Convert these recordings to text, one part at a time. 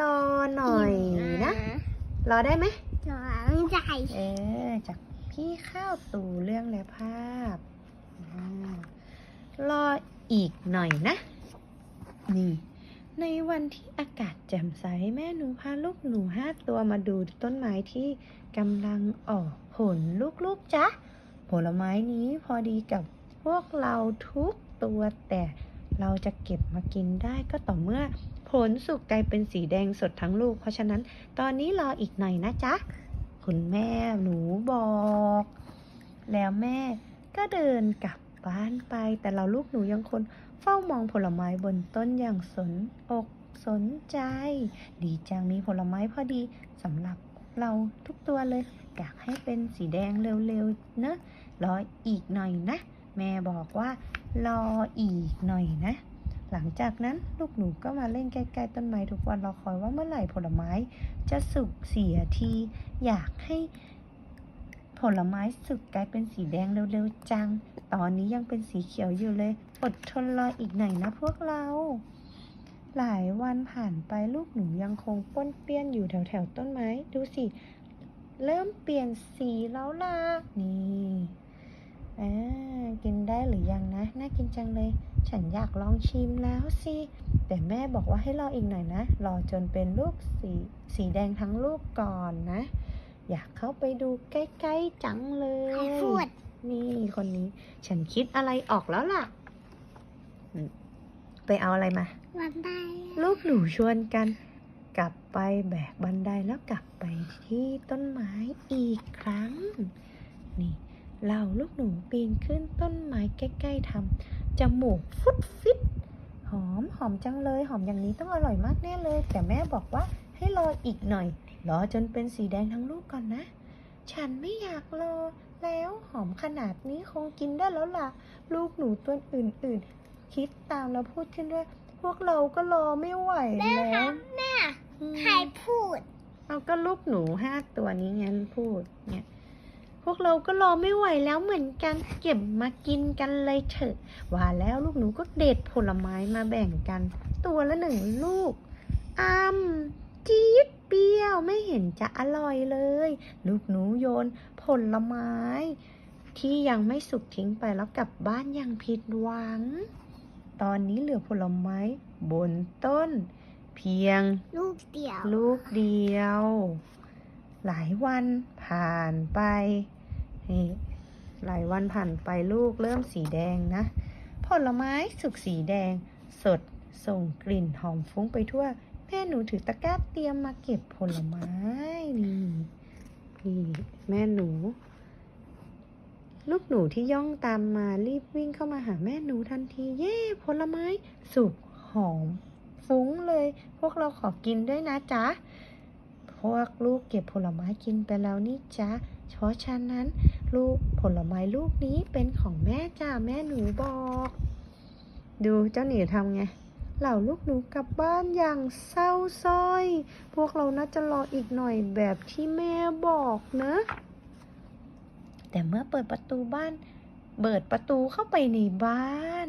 รอหน่อยนะ รอได้ไหมสองใจเออจากพี่ข้าวตู่เรื่องและภาพอ่ารออีกหน่อยนะ นี่ ในวันที่อากาศแจ่มใสแม่หนูพาลูกหนูห้าตัวมาดูต้นไม้ที่กำลังออกผลลูกๆจ๊ะผลไม้นี้พอดีกับพวกเราทุกตัวแต่เราจะเก็บมากินได้ก็ต่อเมื่อ ผลสุกกลายเป็นสีแดงสดทั้งลูก เพราะฉะนั้นตอนนี้รออีกหน่อยนะจ๊ะ คุณแม่หนูบอก แล้วแม่ก็เดินกลับบ้านไป แต่เราลูกหนูยังคนเฝ้ามองผลไม้บนต้นอย่างสนอกสนใจ ดีจังมีผลไม้พอดีสำหรับเราทุกตัวเลย อยากให้เป็นสีแดงเร็วๆนะรออีกหน่อยนะ แม่บอกว่ารออีกหน่อยนะ หลังจากนั้นลูกหนูก็มาเล่นใกล้ๆต้นไม้ทุกวันรอคอยว่าเมื่อไหร่ผลไม้จะสุกเสียที อยากให้ผลไม้สุกกลายเป็นสีแดงเร็วๆจัง ตอนนี้ยังเป็นสีเขียวอยู่เลย อดทนรออีกหน่อยนะพวกเรา หลายวันผ่านไปลูกหนูยังคงป้นเปี้ยนอยู่แถวๆต้นไม้ ดูสิ เริ่มเปลี่ยนสีแล้วล่ะ นี่ อ่ากินได้หรือยังนะ น่ากินจังเลย ฉันอยากลองชิมแล้วสิ แต่แม่บอกว่าให้รออีกหน่อยนะ รอจนเป็นลูกสีสีแดงทั้งลูกก่อนนะ อยากเข้าไปดูใกล้ๆจังเลใครยพูด นี่คนนี้ ฉันคิดอะไรออกแล้วล่ะอืมไปเอาอะไรมา วันได้ลูกหนูชวนกัน กลับไปแบกบันไดแล้วกลับไปที่ต้นไม้อีกครั้ง นี่ เราลูกหนูปีนขึ้นต้นไม้ใกล้ๆทำจมูกฟุดฟิตหอมหอมจังเลย หอมอย่างนี้ต้องอร่อยมากแน่เลย แต่แม่บอกว่าให้รออีกหน่อยรอจนเป็นสีแดงทั้งลูกก่อนนะ ฉันไม่อยากรอแล้วหอมขนาดนี้คงกินได้แล้วล่ะ ลูกหนูตัวอื่นๆ คิดตามแล้วพูดขึ้นด้วย พวกเราก็รอไม่ไหวแม่แล้ครัวบแม่อืมใครพูด เอาก็ลูกหนูห้าตัวนี้งั้นพูดเนี่ย พวกเราก็รอไม่ไหวแล้วเหมือนกัน เก็บมากินกันเลยเถอะ ว่าแล้วลูกหนูก็เด็ดผลไม้มาแบ่งกัน ตัวละหนึ่งลูกอ้ำจี๊ดเปรี้ยวไม่เห็นจะอร่อยเลย ลูกหนูโยนผลไม้ ที่ยังไม่สุกทิ้งไปแล้วกลับบ้านอย่างผิดหวัง ตอนนี้เหลือผลไม้ บนต้น เพียง ลูกเดียว ลูกเดียว หลายวันผ่านไป นี่หลายวันผ่านไปลูกเริ่มสีแดงนะ ผลไม้สุกสีแดง สดส่งกลิ่นหอมฟุ้งไปทั่ว แม่หนูถือตะกร้าเตรียมมาเก็บผลไม้นี่นี่แม่หนู ลูกหนูที่ย่องตามมารีบวิ่งเข้ามาหาแม่หนูทันที เย้ผลไม้สุกหอมฟุ้งเลย พวกเราขอกินด้วยนะจ๊ะ พวกลูกเก็บผลไม้กินไปแล้วนี่จ๊ะ เพราะฉะนั้นลูกผลไม้ลูกนี้เป็นของแม่จ้าแม่หนูบอก ดูเจ้าหนีทำไงเหล่าลูกหนูกลับบ้านอย่างเศร้าส้อย พวกเราน่าจะรออีกหน่อยแบบที่แม่บอกนะ แต่เมื่อเปิดประตูบ้าน เปิดประตูเข้าไปในบ้าน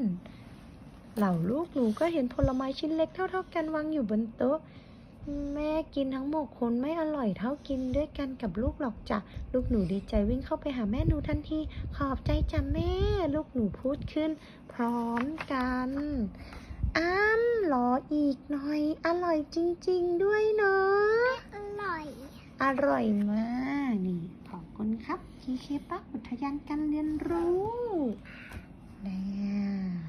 เหล่าลูกหนูก็เห็นผลไม้ชิ้นเล็กเท่า ๆ กันวางอยู่บนโต๊ะ แม่กินทั้งหมกคนไม่อร่อยเท่ากินด้วยกันกับลูกหรอกจ้ะลูกหนูดีใจวิ่งเข้าไปหาแม่หนูทันที ขอบใจจ้ะแม่ ลูกหนูพูดขึ้น พร้อมกันอ้ามรออีกหน่อย อร่อยจริง ๆ ด้วยเนาะอร่อย อร่อยมากนี่ขอบคุณครับทีเคปักอุทยานการเรียนรู้แล้ว